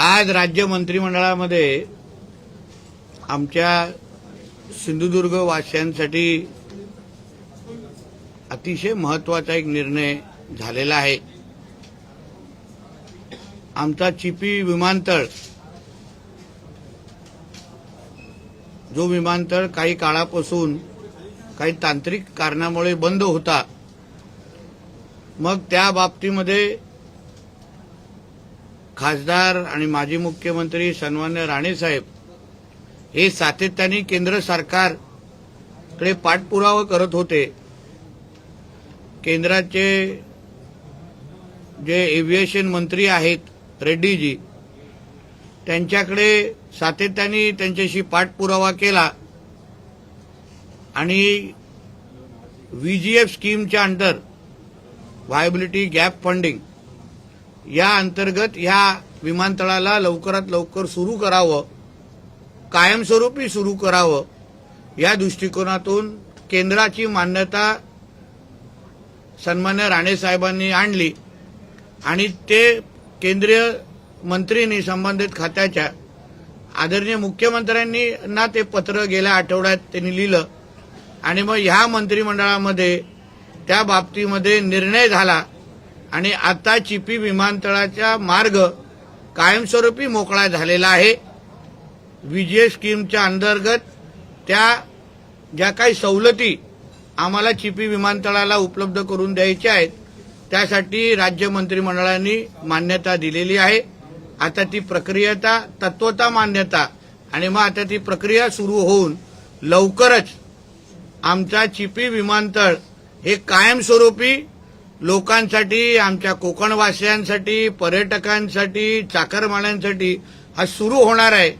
आज राज्य मंत्रिमंडळामध्ये आमच्या सिंधुदुर्ग वासियांसाठी अतिशय महत्त्वाचा एक निर्णय झालेला आहे. आमचा चिपी विमानतळ जो विमानतळ काही काळापासून काही तांत्रिक कारणामुळे बंद होता मग त्या बाबतीमध्ये खासदार आणि माजी मुख्यमंत्री सन्मान्य राणेसाहेब हे सातत्याने केंद्र सरकारकडे पाठपुरावा करत होते. केंद्राचे जे एव्हिएशन मंत्री आहेत रेड्डीजी त्यांच्याकडे सातत्याने त्यांच्याशी पाठपुरावा केला. आणि व्हीजीएफ स्कीमच्या अंडर व्हायबिलिटी गॅप फंडिंग या अंतर्गत ह्या विमानतळाला लवकरात लवकर सुरू करावं कायमस्वरूपी सुरू करावं या दृष्टिकोनातून केंद्राची मान्यता सन्मान्य राणेसाहेबांनी आणली आणि ते केंद्रीय मंत्रींनी संबंधित खात्याच्या आदरणीय मुख्यमंत्र्यांनी ना ते पत्र गेल्या आठवड्यात त्यांनी लिहिलं. आणि मग ह्या मंत्रिमंडळामध्ये त्या बाबतीमध्ये निर्णय झाला आणि आता चिपी विमानतळाचा मार्ग कायमस्वरूपी मोकळा झालेला आहे. विजय स्कीमच्या अंतर्गत त्या ज्या काही सवलती आम्हाला चिपी विमानतळाला उपलब्ध करून द्यायच्या आहेत त्यासाठी राज्य मंत्रिमंडळाने मान्यता दिलेली आहे. आता ती प्रक्रियता तत्वता मान्यता आणि मग आता ती प्रक्रिया सुरू होऊन लवकरच आमचा चिपी विमानतळ हे कायमस्वरूपी लोकांसाठी आमच्या कोकणवासियांसाठी पर्यटकांसाठी चाकरमान्यांसाठी हा सुरू होणार आहे.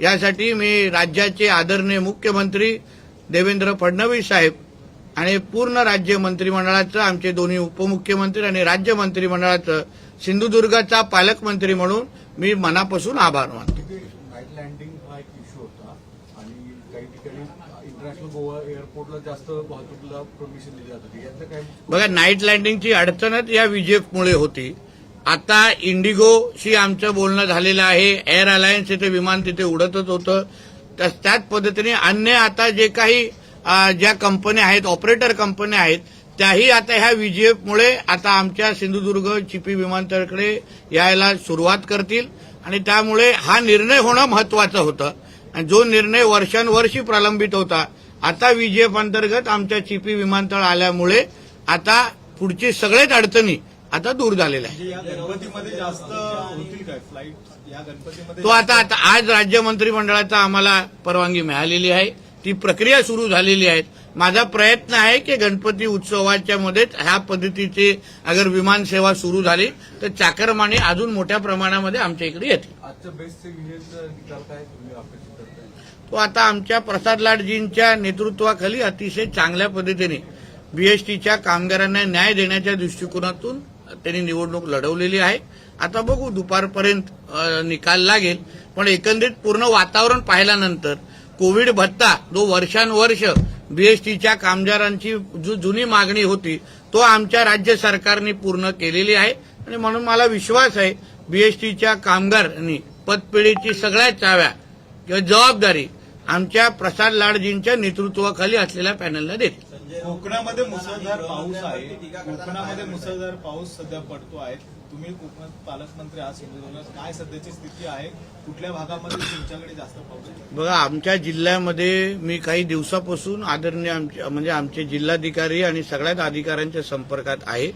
यासाठी मी राज्याचे आदरणीय मुख्यमंत्री देवेंद्र फडणवीस साहेब आणि पूर्ण राज्य मंत्रिमंडळाचं आमचे दोन्ही उपमुख्यमंत्री आणि राज्य मंत्रिमंडळाचं सिंधुदुर्गाचा पालकमंत्री म्हणून मी मनापासून आभार मानतो नाईट लँडिंग हा एक इश्यू होता आणि काही ठिकाणी इंटरनॅशनल गोवा एअरपोर्टला जास्त वाहतुकीला परमिशन दिली जात होती. यातलं काय? बघा नाईट लँडिंगची अडचणच या विजेमुळे होती. आता इंडिगोशी आमचं बोलणं झालेलं आहे. एअर अलायन्स इथे विमान तिथे उडतच होतं. तस- त्याच पद्धतीने अन्य आता जे काही ज्या कंपन्या आहेत ऑपरेटर कंपन्या आहेत त्याही आता ह्या विजेमुळे आता आमच्या सिंधुदुर्ग चिपी विमानतळाकडे यायला सुरुवात करतील. आणि त्यामुळे हा निर्णय होणं महत्वाचं होतं. जो निर्णय वर्षानुवर्षी प्रलंबित होता आता विजेप अंतर्गत आमच्या चिपी विमानतळ आल्यामुळे आता पुढची सगळेच अडचणी आता दूर झालेल्या आहेत. म्हणजे तो आता आता आज राज्य मंत्रिमंडळाचा आम्हाला परवानगी मिळालेली आहे. ती प्रक्रिया सुरू झालेली आहे. माझा प्रयत्न आहे की गणपती उत्सवाच्या मध्येच ह्या पद्धतीची अगर विमान सेवा सुरू झाली तर चाकरमाने अजून मोठ्या प्रमाणामध्ये आमच्या इकडे येतील. तो आता आमच्या प्रसाद लाडजींच्या नेतृत्वाखाली अतिशय चांगल्या पद्धतीने बीएसटीच्या कामगारांना न्याय देण्याच्या दृष्टिकोनातून त्यांनी निवडणूक लढवलेली आहे. आता बघू दुपारपर्यंत निकाल लागेल. पण एकंदरीत पूर्ण वातावरण पाहिल्यानंतर कोविड भत्ता जो वर्षानुवर्ष बीएसटीच्या कामगारांची जो जुनी मागणी होती तो आमच्या राज्य सरकारने पूर्ण केलेली आहे. आणि म्हणून मला विश्वास आहे बीएसटीच्या कामगारांनी पतपिढीची सगळ्या चाव्या किंवा जबाबदारी आमच्या प्रसाद लाडजींच्या नेतृत्वाखाली असलेल्या पॅनलला देतील कोकणामध्ये मुसळधार पाऊस आहे. कोकणामध्ये मुसळधार पाऊस सध्या पडतो आहे. तुम्ही कोकणात पालकमंत्री सिंधुदुर्गात काय सध्याची स्थिती आहे? कुठल्या भागामध्ये तुमच्याकडे जास्त पाऊस बघा आमच्या जिल्ह्यामध्ये मी काही दिवसापासून आदरणीय आमचे म्हणजे आमचे जिल्हाधिकारी आणि सगळ्याच अधिकाऱ्यांच्या संपर्कात आहे.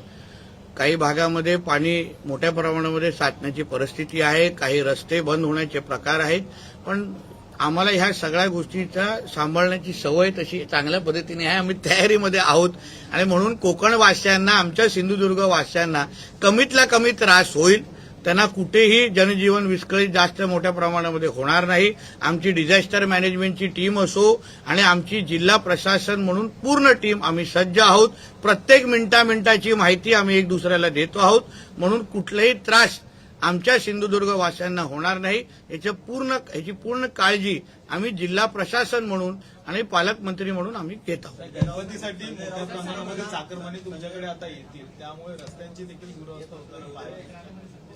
काही भागामध्ये पाणी मोठ्या प्रमाणामध्ये साचण्याची परिस्थिती आहे. काही रस्ते बंद होण्याचे प्रकार आहेत. पण आम्हाला ह्या सगळ्या गोष्टीचा सांभाळण्याची सवय तशी चांगल्या पद्धतीने आहे. आम्ही तयारीमध्ये आहोत. आणि म्हणून कोकण वासियांना आमच्या सिंधुदुर्ग वासियांना कमीतला कमी त्रास होईल. त्यांना कुठेही जनजीवन विस्कळीत जास्त मोठ्या प्रमाणामध्ये होणार नाही. आमची डिझास्टर मॅनेजमेंटची टीम असो आणि आमची जिल्हा प्रशासन म्हणून पूर्ण टीम आम्ही सज्ज आहोत. प्रत्येक मिनिटा मिनिटाची माहिती आम्ही एक दुसऱ्याला देतो आहोत. म्हणून कुठलाही त्रास आमच्या सिंधुदुर्ग वासियांना होणार नाही. याच्या पूर्ण याची पूर्ण काळजी आम्ही जिल्हा प्रशासन म्हणून आणि पालकमंत्री म्हणून आम्ही घेत आहोत. गणपतीसाठी मोठ्या प्रमाणामध्ये चाकरमानी तुमच्याकडे आता येतील. त्यामुळे रस्त्यांची देखील दुरवस्था होताना पाहायला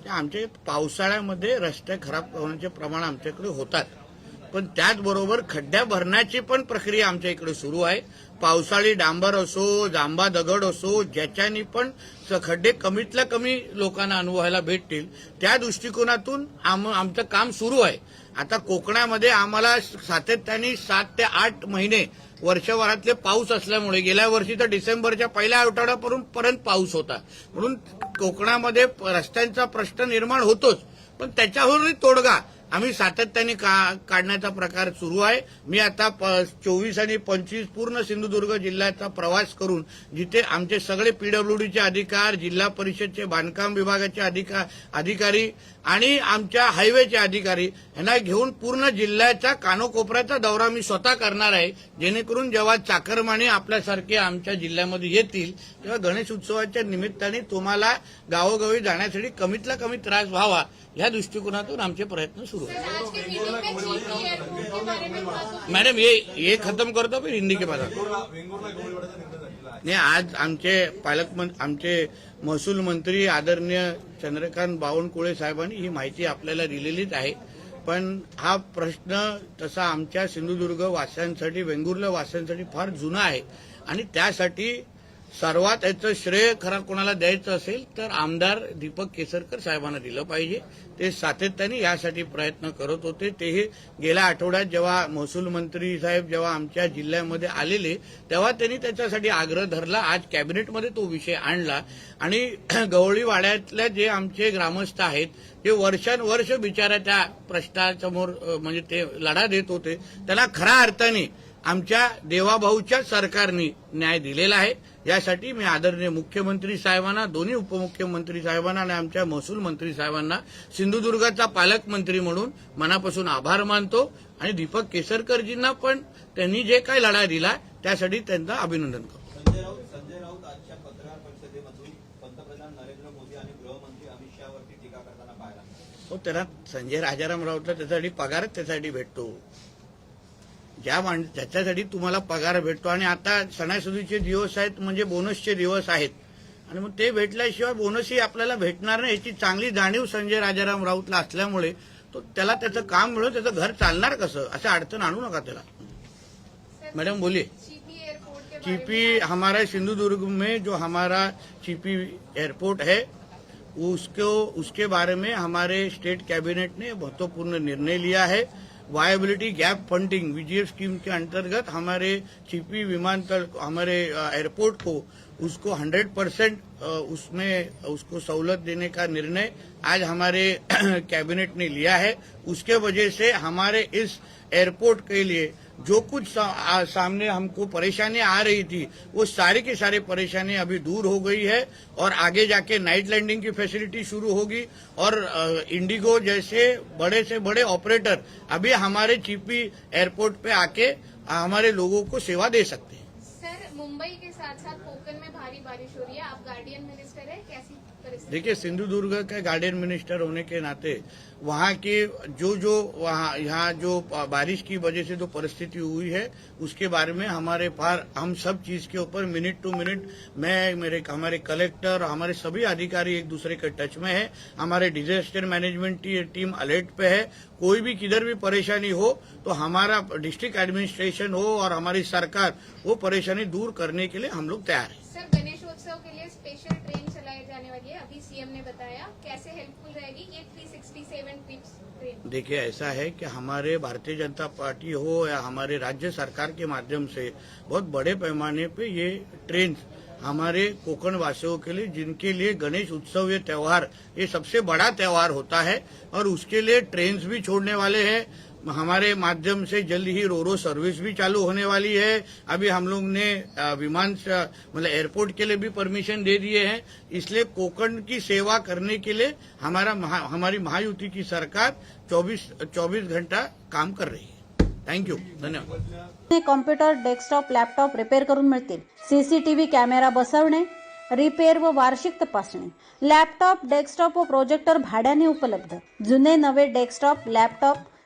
ते आमचे पावसाळ्यामध्ये रस्ते खराब होण्याचे प्रमाण आमच्याकडे होतात. पण त्याचबरोबर खड्ड्या भरण्याची पण प्रक्रिया आमच्या इकडे सुरू आहे. पावसाळी डांबर असो जांबा दगड असो ज्याच्यानी पण स- खड्डे कमीतल्या कमी लोकांना अनुभवायला भेटतील त्या दृष्टिकोनातून आम- आमचं काम सुरू आहे. आता कोकणामध्ये आम्हाला सातत्याने सात ते आठ महिने वर्षभरातले पाऊस असल्यामुळे गेल्या वर्षी तर डिसेंबरच्या पहिल्या आठवड्यापर्यंत पर्यंत पाऊस होता. म्हणून कोकणामध्ये रस्त्यांचा प्रश्न निर्माण होतोच. पण त्याच्यावरही तोडगा आम्ही सातत्याने का- काढण्याचा प्रकार सुरू आहे. मी आता चोवीस आणि पंचवीस पूर्ण सिंधुदुर्ग जिल्ह्याचा प्रवास करून जिथे आमचे सगळे पीडब्ल्यूडीचे अधिकार जिल्हा परिषदचे बांधकाम विभागाचे अधिका अधिकारी आणि आमच्या हायवेचे अधिकारी यांना घेऊन पूर्ण जिल्ह्याचा कानोकोपऱ्याचा दौरा मी स्वतः करणार आहे. जेणेकरून जेव्हा चाकरमाने आपल्यासारखे आमच्या जिल्ह्यामध्ये येतील तेव्हा गणेश उत्सवाच्या निमित्ताने तुम्हाला गावोगावी जाण्यासाठी कमीतला कमी त्रास व्हावा या दृष्टिकोनातून आमचे प्रयत्न सुरू मॅडम आज मैडम ये ये खत्म करतो फिर हिंदी के बाद? नाही आज आमचे पालकमंत्री आमचे महसूल मंत्री आदरणीय चंद्रकांत बावनकुळे साहेबांनी ही माहिती आपल्याला दिलेलीच आहे. पण हा प्रश्न तसा आमच्या सिंधुदुर्ग वासियांसाठी वेंगुर्ला वासियांसाठी फार जुना आहे. आणि त्यासाठी सर्वात याचं श्रेय खरा कोणाला द्यायचं असेल तर आमदार दीपक केसरकर साहेबांना दिलं पाहिजे. ते सातत्याने यासाठी प्रयत्न करत होते. तेही गेल्या आठवड्यात जेव्हा महसूल मंत्री साहेब जेव्हा आमच्या जिल्ह्यामध्ये आलेले तेव्हा त्यांनी त्याच्यासाठी आग्रह धरला. आज कॅबिनेटमध्ये तो विषय आणला. आणि गवळीवाड्यातल्या जे आमचे ग्रामस्थ आहेत ते वर्षानुवर्ष बिचारा त्या प्रश्नासमोर म्हणजे ते लढा देत होते त्याला खऱ्या अर्थाने आमच्या देवाभाऊच्या सरकारने न्याय दिलेला आहे. यासाठी मी आदरणीय मुख्यमंत्री साहेबांना दोन्ही उपमुख्यमंत्री साहेबांना आणि आमच्या महसूल मंत्री साहेबांना सिंधुदुर्गाचा पालकमंत्री म्हणून मनापासून आभार मानतो. आणि दीपक केसरकरजींना पण त्यांनी जे काही लढा दिला त्यासाठी त्यांचं अभिनंदन करतो. संजय राऊत संजय राऊत आजच्या पत्रकार परिषदेमधून पंतप्रधान नरेंद्र मोदी आणि गृहमंत्री अमित शहावरती टीका करताना पाहायला मिळाली. हो त्यांना संजय राजाराम राऊतला त्याच्यासाठी पगारच त्याच्यासाठी भेटतो. ज्या माण ज्याच्यासाठी तुम्हाला पगार भेटतो. आणि आता सणासुदीचे दिवस आहेत म्हणजे बोनसचे दिवस आहेत. आणि मग ते भेटल्याशिवाय बोनसही आपल्याला भेटणार नाही. याची चांगली जाणीव संजय राजाराम राऊतला असल्यामुळे तो त्याला त्याचं काम मिळून त्याचं घर चालणार कसं? असं अडचण आणू नका त्याला. मैडम बोलिए. चीपी हमारे सिंधुदुर्ग में जो हमारा चीपी एयरपोर्ट है उसको उसके बारे में हमारे स्टेट कैबिनेट ने महत्त्वपूर्ण निर्णय लिया है। Viability gap funding VGF scheme के अंतर्गत हमारे चीपी विमानतल हमारे एयरपोर्ट को उसको 100 परसेंट उसमें उसको सहूलत देने का निर्णय आज हमारे कैबिनेट ने लिया है। उसके वजह से हमारे इस एयरपोर्ट के लिए जो कुछ सा, आ, सामने हमको परेशानी आ रही थी वो सारे के सारे परेशानी अभी दूर हो गई है और आगे जाके नाइट लैंडिंग की फैसिलिटी शुरू होगी और इंडिगो जैसे बड़े से बड़े ऑपरेटर अभी हमारे चीपी एयरपोर्ट पे आके हमारे लोगों को सेवा दे सकते हैं। मुंबई के साथ साथ कोकण में भारी बारिश हो रही है। आप गार्डियन मिनिस्टर है कैसी देखिए सिंधुदुर्ग के गार्डियन मिनिस्टर होने के नाते वहाँ के जो जो वहाँ यहाँ जो बारिश की वजह से जो परिस्थिति हुई है उसके बारे में हमारे पार हम सब चीज़ के ऊपर मिनट टू मिनट मैं मेरे हमारे कलेक्टर हमारे सभी अधिकारी एक दूसरे के टच में है। हमारे डिजास्टर मैनेजमेंट टी, टीम अलर्ट पे है। कोई भी किधर भी परेशानी हो तो हमारा डिस्ट्रिक्ट एडमिनिस्ट्रेशन हो और हमारी सरकार वो परेशानी दूर करने के लिए हम लोग तैयार है। सर गणेश गणेशोत्सव के लिए स्पेशल ट्रेन चलाई जाने वाली है अभी सीएम ने बताया। कैसे हेल्पफुल रहेगी ये 367 ट्रिप्स ट्रेन देखिए ऐसा है कि हमारे भारतीय जनता पार्टी हो या हमारे राज्य सरकार के माध्यम से बहुत बड़े पैमाने पे ये ट्रेन हमारे कोकण वासियों के लिए जिनके लिए गणेश उत्सव ये त्योहार ये सबसे बड़ा त्यौहार होता है और उसके लिए ट्रेन भी छोड़ने वाले हैं। हमारे माध्यम से जल्द ही रोरो सर्विस भी चालू होने वाली है। अभी हम लोग ने विमान मतलब एयरपोर्ट के लिए भी परमिशन दे दिए हैं। इसलिए कोकण की सेवा करने के लिए हमारा महा, हमारी महायुति की सरकार 24 24 घंटा काम कर रही है। थैंक यू धन्यवाद। कॉम्प्युटर डेस्कटॉप लॅपटॉप रिपेअर करून मिळतील. सीसीटीव्ही कॅमेरा बसवणे रिपेअर व वार्षिक तपासणी. लॅपटॉप डेस्कटॉप व प्रोजेक्टर भाड्याने उपलब्ध. जुने नवे डेस्कटॉप लॅपटॉप